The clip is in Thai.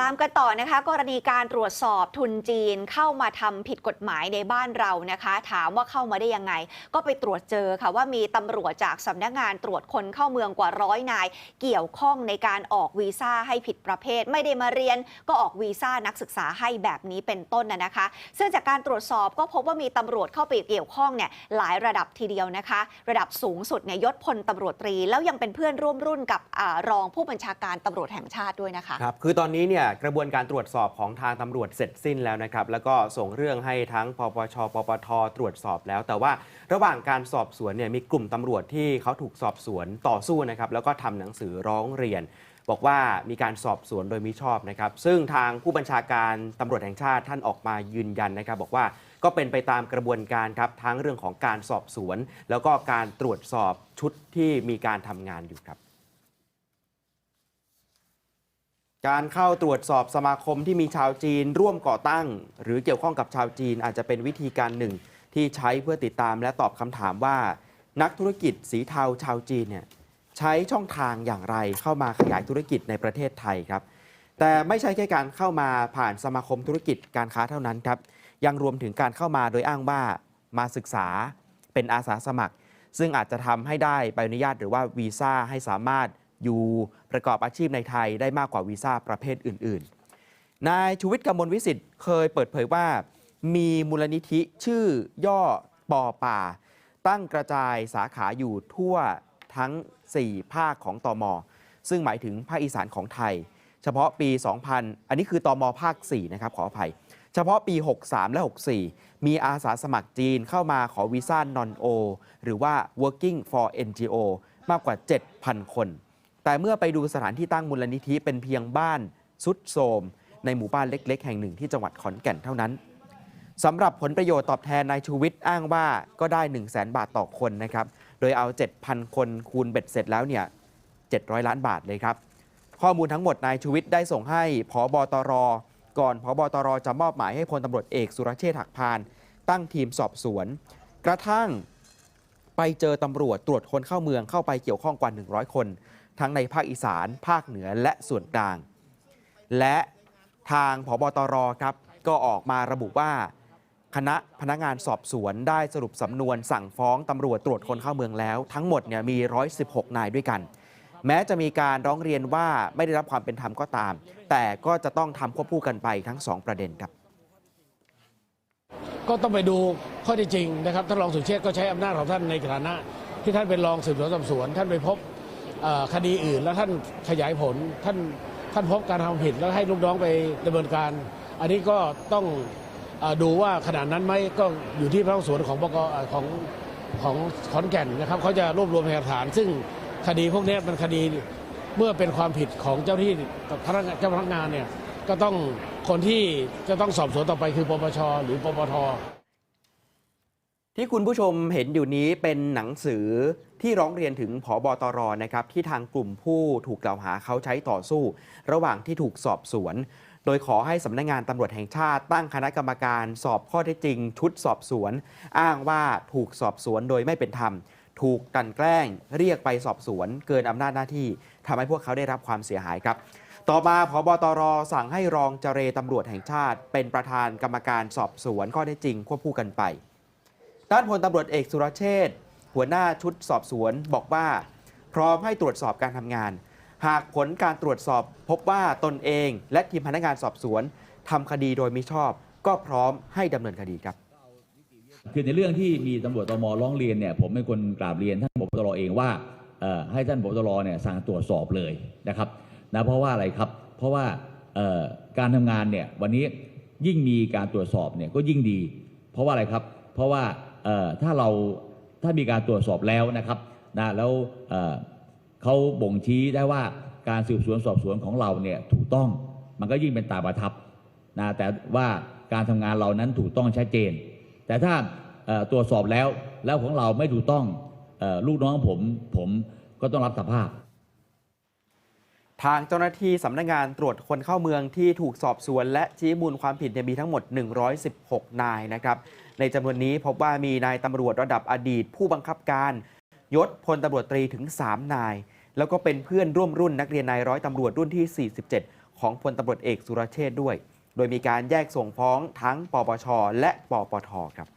ตามกันต่อนะคะ กรณีการตรวจสอบทุนจีนเข้ามาทำผิดกฎหมายในบ้านเรานะคะ ถามว่าเข้ามาได้ยังไง ก็ไปตรวจเจอค่ะว่ามีตำรวจจากสำนักงานตรวจคนเข้าเมืองกว่าร้อยนาย เกี่ยวข้องในการออกวีซ่าให้ผิดประเภท ไม่ได้มาเรียนก็ออกวีซ่านักศึกษาให้แบบนี้เป็นต้นนะนะคะ ซึ่งจากการตรวจสอบก็พบว่ามีตำรวจเข้าไปเกี่ยวข้องเนี่ยหลายระดับทีเดียวนะคะ ระดับสูงสุดเนี่ยยศพลตำรวจตรี แล้วยังเป็นเพื่อนร่วมรุ่นกับอรองผู้บัญชาการตำรวจแห่งชาติด้วยนะคะครับคือตอนนี้เนี่ยกระบวนการตรวจสอบของทางตำรวจเสร็จสิ้นแล้วนะครับ แล้วก็ส่งเรื่องให้ทั้งปปชปปทตรวจสอบแล้ว แต่ว่าระหว่างการสอบสวนเนี่ยมีกลุ่มตำรวจที่เขาถูกสอบสวนต่อสู้นะครับแล้วก็ทำหนังสือร้องเรียน บอกว่ามีการสอบสวนโดยมิชอบนะครับ ซึ่งทางผู้บัญชาการตำรวจแห่งชาติท่านออกมายืนยันนะครับ บอกว่าก็เป็นไปตามกระบวนการครับทั้งเรื่องของการสอบสวน แล้วก็การตรวจสอบชุดที่มีการทำงานอยู่ครับ การเข้าตรวจสอบสมาคมที่มีชาวจีนร่วมก่อตั้ง หรือเกี่ยวข้องกับชาวจีนอาจจะเป็นวิธีการหนึ่ง ที่ใช้เพื่อติดตามและตอบคำถามว่า นักธุรกิจสีเทาชาวจีนเนี่ยใช้ช่องทางอย่างไรเข้ามาขยายธุรกิจในประเทศไทยครับ แต่ไม่ใช่แค่การเข้ามาผ่านสมาคมธุรกิจการค้าเท่านั้นครับ ยังรวมถึงการเข้ามาโดยอ้างว่ามาศึกษาเป็นอาสาสมัคร ซึ่งอาจจะทำให้ได้ใบอนุญาตหรือว่าวีซ่าให้สามารถ อยู่ประกอบอาชีพในไทยได้มากกว่าวีซ่าประเภทอื่น ๆ นายชูวิทย์กมลวิสิทธิ์เคยเปิดเผยว่า มีมูลนิธิชื่อย่อปอป่า ตั้งกระจายสาขาอยู่ทั่วทั้ง 4 ภาคของตอมซึ่งหมายถึงภาคอีสานของไทย เฉพาะปี 2000 อันนี้คือตอมภาค 4 นะครับ ขออภัย เฉพาะปี 63 และ 64 มีอาสาสมัครจีนเข้ามาขอวีซ่านอนโอหรือว่า working for NGO มากกว่า 7,000 คน แต่เมื่อไปดูสถานที่ตั้งมูลนิธิเป็นเพียงบ้านสุดโทมในหมู่บ้านเล็ก ๆ แห่งหนึ่งที่จังหวัดขอนแก่นเท่านั้นสำหรับผลประโยชน์ตอบแทนนายชูวิทย์อ้างว่าก็ได้ 1 0 0 0 0แบาทต่อคนนะครับ โดยเอา 7,000 คนคูณเบ็ดเสร็จแล้วเนี่ย700 ล้านบาทเลยครับ ข้อมูลทั้งหมดนายชูวิทย์ได้ส่งให้ผอบตร ก่อนผอบตรจะมอบหมายให้พลตำรวจเอกสุรเชษฐ์หักพาน ตั้งทีมสอบสวน กระทั่งไปเจอตำรวจตรวจคนเข้าเมืองเข้าไปเกี่ยวข้องกว่า 100 คน ทั้งในภาคอีสาน ภาคเหนือและส่วนกลาง และทางผบตรครับก็ออกมาระบุว่า คณะพนักงานสอบสวนได้สรุปสำนวนสั่งฟ้องตำรวจตรวจคนเข้าเมืองแล้ว ทั้งหมดเนี่ยมี 116 นายด้วยกัน แม้จะมีการร้องเรียนว่าไม่ได้รับความเป็นธรรมก็ตาม แต่ก็จะต้องทำควบคู่กันไปทั้ง 2 ประเด็นครับก็ต้องไปดูข้อท็จจริงนะครับท่านรองสุเชษก็ใช้อำนาจของท่านในฐานะ ที่ท่านเป็นรองสืบสวนสอบสวน ท่านไปพบ คดีอื่น แล้วท่านขยายผลท่านท่านพบการทำผิดแล้วให้ลูกน้องไปดำเนินการ อันนี้ก็ต้องอดูว่าขนาดนั้นไหมก็อยู่ที่พนักงสวนของบกอของของขอนแก่นนะครับเขาจะรวบรวมพยานหลักฐาน ซึ่งคดีพวกนี้เป็นคดีเมื่อเป็นความผิดของเจ้าที่กับพนักงานเจ้าพนักงานเนี่ยก็ต้องคนที่จะต้องสอบสวนต่อไปคือปปชหรือปปท ที่คุณผู้ชมเห็นอยู่นี้เป็นหนังสือที่ร้องเรียนถึงผอบตรนะครับที่ทางกลุ่มผู้ถูกกล่าวหาเขาใช้ต่อสู้ ระหว่างที่ถูกสอบสวน โดยขอให้สำนักงงานตำรวจแห่งชาติ ตั้งคณะกรรมการสอบข้อเท็จจริง ชุดสอบสวน อ้างว่าถูกสอบสวนโดยไม่เป็นธรรม ถูกกลันแกล้ง เรียกไปสอบสวน เกินอำนาจหน้าที่ทำให้พวกเขาได้รับความเสียหายครับต่อมาพบตรสั่งให้รองเจรตำรวจแห่งชาติ เป็นประธานกรรมการสอบสวนข้อเท็จจริงควบคู่กันไป ด้านพลตำรวจเอกสุรเชษฐ์หัวหน้าชุดสอบสวนบอกว่า พร้อมให้ตรวจสอบการทำงาน หากผลการตรวจสอบพบว่าตนเองและทีมพนักงานสอบสวนทำคดีโดยมิชอบ ก็พร้อมให้ดำเนินคดีครับคือในเรื่องที่มีตำรวจตมร้องเรียนเนี่ยผมเป็นคนกราบเรียนท่านผบตรเองว่าให้ท่านผบตรเนี่ยสั่งตรวจสอบเลยนะครับนะเพราะว่าอะไรครับ เพราะว่าการทำงานเนี่ยวันนี้ยิ่งมีการตรวจสอบเนี่ยก็ยิ่งดี เพราะว่าอะไรครับ เพราะว่า ถ้าเราถ้ามีการตรวจสอบแล้วนะครับนะแล้วเเขาบ่งชี้ได้ว่าการสืบสวนสอบสวนของเราเนี่ยถูกต้องมันก็ยิ่งเป็นตาประทับนะแต่ว่าการทำงานเรานั้นถูกต้องชัดเจน แต่ถ้าตรวจสอบแล้วแล้วของเราไม่ถูกต้องออลูกน้องผมผมก็ต้องรับสภาพ ทางเจ้าหน้าที่สำนักงานตรวจคนเข้าเมืองที่ถูกสอบสวน และชี้มูลความผิดเนี่ยมีทั้งหมด 116 นายนะครับ ในจำนวนนี้พบว่ามีนายตำรวจระดับอดีต ผู้บังคับการ ยศพลตำรวจตรีถึง 3 นาย แล้วก็เป็นเพื่อนร่วมรุ่นนักเรียนนายร้อยตำรวจรุ่นที่ 47 ของพลตำรวจเอกสุรเชษด้วย โดยมีการแยกส่งฟ้องทั้งปปชและปปทครับ